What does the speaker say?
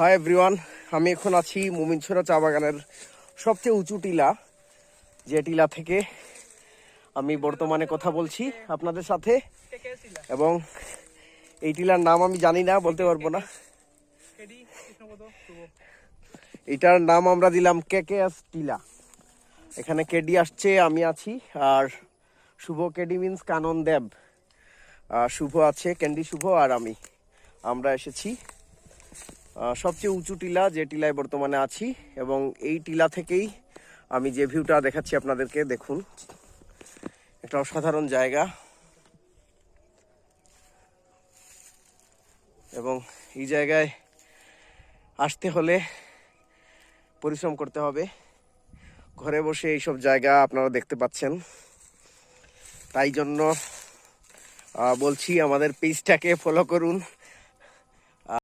Hi everyone আমি এখন আছি মুমিনছড়া চা বাগানের সবচেয়ে উঁচু টিলা, যে টিলা থেকে আমি বর্তমানে কথা বলছি আপনাদের সাথে। এবং এই টিলার নাম আমি জানি না, বলতে পারব না। এটার নাম আমরা দিলাম কে কে এস টিলা। এখানে কেডি আসছে, আমি আছি। আর শুভ কেডি মিন্স কানন দেব। শুভ আছে ক্যান্ডি শুভ আর আমি। আমরা এসেছি। সবচেয়ে উঁচু টিলা যে টিলায় বর্তমানে আছি এবং এই টিলা থেকেই আমি যে ভিউটা দেখাচ্ছি আপনাদেরকে, দেখুন। একটা অসাধারণ জায়গা। এবং এই জায়গায় আসতে হলে পরিশ্রম করতে হবে। ঘরে বসে এইসব জায়গা আপনারা দেখতে পাচ্ছেন। তাই জন্য বলছি আমাদের পেজটাকে ফলো করুন।